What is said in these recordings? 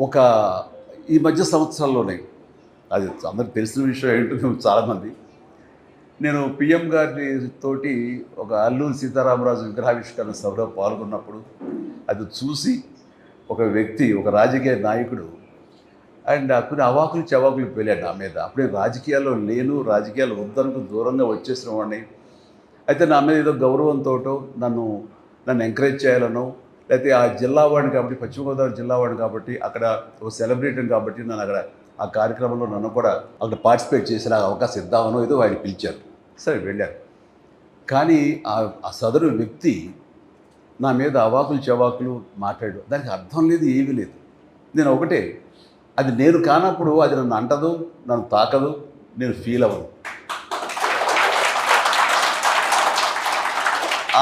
ఒక ఈ మధ్య సంవత్సరాల్లోనే అది అందరికి తెలిసిన విషయం ఏంటో చాలామంది. నేను పిఎం గారి తోటి ఒక అల్లూరి సీతారామరాజు విగ్రహావిష్కరణ సభలో పాల్గొన్నప్పుడు అది చూసి ఒక వ్యక్తి ఒక రాజకీయ నాయకుడు అండ్ కొన్ని అవాకులు చవాకులు పేలాడు నా మీద. అప్పుడే రాజకీయాల్లో లేను రాజకీయాలు వద్దనుకు దూరంగా వచ్చేసిన వాడిని. అయితే నా మీద ఏదో గౌరవంతో నన్ను నన్ను ఎంకరేజ్ చేయాలనో లేకపోతే ఆ జిల్లా వాడిని కాబట్టి పశ్చిమ గోదావరి జిల్లా వాడిని కాబట్టి అక్కడ ఒక సెలబ్రిటీ కాబట్టి నన్ను అక్కడ ఆ కార్యక్రమంలో నన్ను కూడా అక్కడ పార్టిసిపేట్ చేసిన అవకాశం ఇద్దామనో ఏదో ఆయన పిలిచారు. సరే వెళ్ళారు. కానీ ఆ ఆ సదరు వ్యక్తి నా మీద అవాకులు చెవాకులు మాట్లాడు దానికి అర్థం లేదు ఏమీ లేదు. నేను ఒకటే అది నేను కానప్పుడు అది నన్ను అంటదు నన్ను తాకదు నేను ఫీల్ అవ్వను.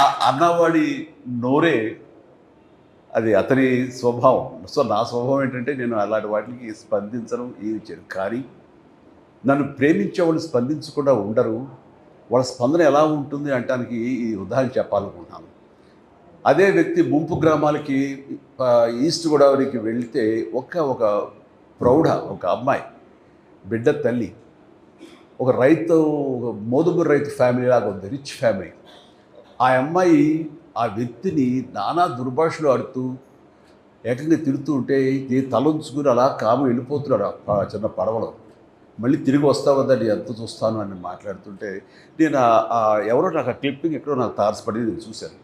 ఆ అన్నవాడి నోరే అది అతని స్వభావం. సో నా స్వభావం ఏంటంటే నేను అలాంటి వాటికి స్పందించడం ఏమి చేయను. కానీ నన్ను ప్రేమించే వాళ్ళు స్పందించకుండా ఉండరు. వాళ్ళ స్పందన ఎలా ఉంటుంది అంటానికి ఈ ఉదాహరణ చెప్పాలనుకుంటున్నాను. అదే వ్యక్తి ముంపు గ్రామాలకి ఈస్ట్ గోదావరికి వెళితే ఒక్క ఒక ప్రౌఢ ఒక అమ్మాయి బిడ్డ తల్లి ఒక రైతు ఒక మోదుగురు రైతు ఫ్యామిలీ లాగా ఉంది రిచ్ ఫ్యామిలీ. ఆ అమ్మాయి ఆ వ్యక్తిని నానా దుర్భాషలు ఆడుతూ ఏకంగా తిడుతూ ఉంటే ఈ తలంచుకుని అలా కామ వెళ్ళిపోతున్నాడు ఆ ప- చిన్న పడవలో. మళ్ళీ తిరిగి వస్తావు కదా నేను ఎంత చూస్తాను? అని మాట్లాడుతుంటే నేను ఎవరో నాకు ఆ క్లిప్పింగ్ ఎక్కడో నాకు తారసపడి నేను చూశాను.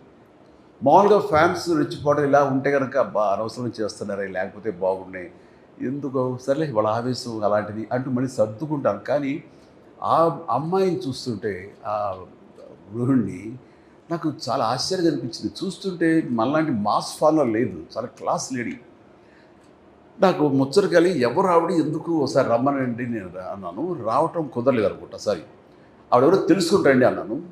మామూలుగా ఫ్యాన్స్ రెచ్చిపోవడం ఇలా ఉంటే కనుక బా అనవసరం చేస్తున్నారే లేకపోతే బాగున్నాయి ఎందుకు సర్లే వాళ్ళ ఆవేశం అలాంటిది అంటూ మళ్ళీ సర్దుకుంటాను. కానీ ఆ అమ్మాయిని చూస్తుంటే ఆ గృహిణి నాకు చాలా ఆశ్చర్యం అనిపించింది చూస్తుంటే మనలాంటి మాస్ ఫాలో లేదు. చాలా క్లాస్ లేడీ. నాకు ముచ్చట కలిగి ఎవరు ఆవిడ ఎందుకు ఒకసారి రమ్మనండి నేను రా- అన్నాను. రావటం కుదరలేదు అనుకుంటా సారీ. ఆవిడెవరో తెలుసుకుంటాండి అన్నాను.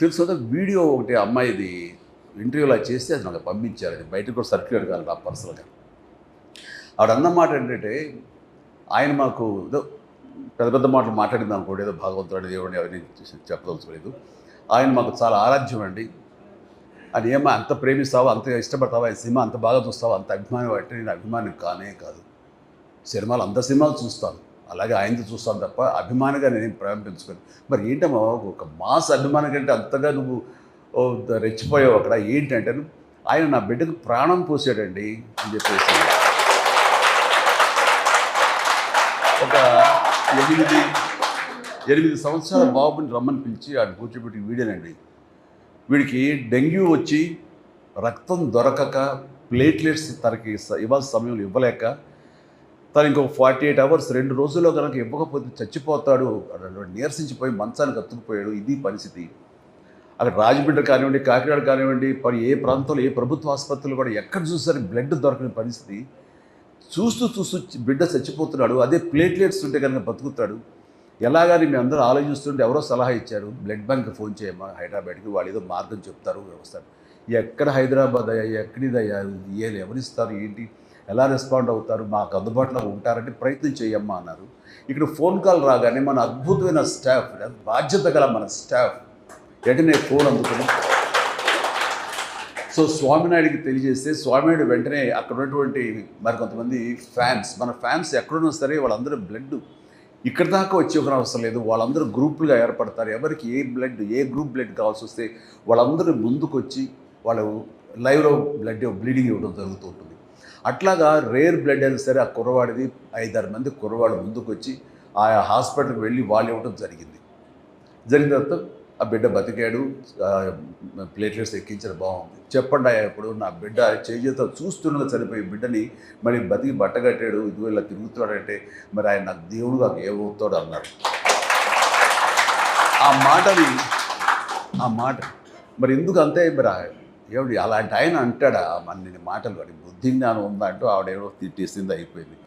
తెలుసుకుంటే వీడియో ఒకటి అమ్మాయిది ఇంటర్వ్యూలా చేస్తే అది నాకు పంపించారండి. బయటకు కూడా సర్క్యులేట్ కాదు నా పర్సనల్గా. ఆవిడ అన్న మాట ఏంటంటే ఆయన మాకు ఏదో పెద్ద పెద్ద మాటలు మాట్లాడింది అనుకోండి ఏదో భగవంతుడు దేవుడిని అవన్నీ చెప్పదలుచుకోలేదు. ఆయన మాకు చాలా ఆరాధ్యం అండి అని ఏమో అంత ప్రేమిస్తావా? అంత ఇష్టపడతావా? ఈ సినిమా అంత బాగా చూస్తావా? అంత అభిమానం అంటే నేను అభిమానం కానే కాదు. సినిమాలు అంత సినిమాలు చూస్తాను. అలాగే ఆయనతో చూస్తాను తప్ప అభిమానిగా నేను ప్రారంభించుకోను మరి ఏంటమ్మా ఒక మాస్ అభిమానం కంటే అంతగా నువ్వు రెచ్చిపోయావు అక్కడ. ఏంటంటే ఆయన నా బిడ్డకు ప్రాణం పోసాడండి అని చెప్పేసి. ఒక ఎనిమిది ఎనిమిది సంవత్సరాల బాబుని రమ్మని పిలిచి ఆడు కూర్చోబెట్టి వీడేనండి. వీడికి డెంగ్యూ వచ్చి రక్తం దొరకక ప్లేట్లెట్స్ తనకి ఇవ్వాల్సిన సమయంలో ఇవ్వలేక తను ఇంకొక ఫార్టీ ఎయిట్ అవర్స్ రెండు రోజుల్లో కనుక ఇవ్వకపోతే చచ్చిపోతాడు నీరసించిపోయి మంచానికి అత్తుకుపోయాడు ఇది పరిస్థితి. అక్కడ రాజబిడ్డ కానివ్వండి కాకినాడ కానివ్వండి ఏ ప్రాంతంలో ఏ ప్రభుత్వ ఆసుపత్రులు కూడా ఎక్కడ చూసారు బ్లడ్ దొరకని పరిస్థితి. చూస్తూ చూస్తూ బిడ్డ చచ్చిపోతున్నాడు అదే ప్లేట్లెట్స్ ఉంటే కనుక బతుకుతాడు. ఎలాగని మేము అందరూ ఆలోచిస్తుంటే ఎవరో సలహా ఇచ్చారు. బ్లడ్ బ్యాంక్ ఫోన్ చేయమా? హైదరాబాద్కి వాళ్ళు ఏదో మార్గం చెప్తారు వస్తారు ఎక్కడ హైదరాబాద్ అయ్యా ఎక్కడిదయ్యా? ఏది ఎవరిస్తారు? ఏంటి? ఎలా రెస్పాండ్ అవుతారు? మాకు అందుబాటులో ఉంటారంటే ప్రయత్నం చేయమ్మా అన్నారు. ఇక్కడ ఫోన్ కాల్ రాగానే మన అద్భుతమైన స్టాఫ్ బాధ్యత గల మన స్టాఫ్ వెంటనే ఫోన్ అందుకుని సో స్వామినాయుడికి తెలియజేస్తే స్వామినాయుడు వెంటనే అక్కడ ఉన్నటువంటి మరి కొంతమంది ఫ్యాన్స్ మన ఫ్యాన్స్ ఎక్కడున్నా సరే వాళ్ళందరూ బ్లడ్ ఇక్కడ దాకా వచ్చి ఒక అవసరం లేదు. వాళ్ళందరూ గ్రూపులుగా ఏర్పడతారు. ఎవరికి ఏ బ్లడ్ ఏ గ్రూప్ బ్లడ్ కావాల్సి వస్తే వాళ్ళందరూ ముందుకు వచ్చి వాళ్ళు లైవ్లో బ్లడ్ బ్లీడింగ్ ఇవ్వడం జరుగుతూ ఉంటుంది. అట్లాగా రేర్ బ్లడ్ అయినా సరే ఆ కుర్రవాడిది ఐదారు మంది కుర్రవాడు ముందుకు వచ్చి ఆ హాస్పిటల్కి వెళ్ళి వాళ్ళు ఇవ్వడం జరిగింది. జరిగిన తర్వాత ఆ బిడ్డ బతికాడు ప్లేట్లెట్స్ ఎక్కించడం బాగుంది. చెప్పండి అయ్యా ఇప్పుడు నా బిడ్డ చేతితో చూస్తుండగా చనిపోయి బిడ్డని మరి బతికి బట్టగట్టాడు ఇదిగో ఇలా తిరుగుతాడంటే మరి ఆయన నాకు దేవుడు నాకు ఏమవుతాడు అన్నారు. ఆ మాటని ఆ మాట మరి ఎందుకు అంతే? మరి ఏమిటి అలాంటి ఆయన అంటాడా? మన మాటలు వాడి బుద్ధి జ్ఞానం ఉందంటూ ఆవిడ ఏమో తిట్టేసింది అయిపోయింది.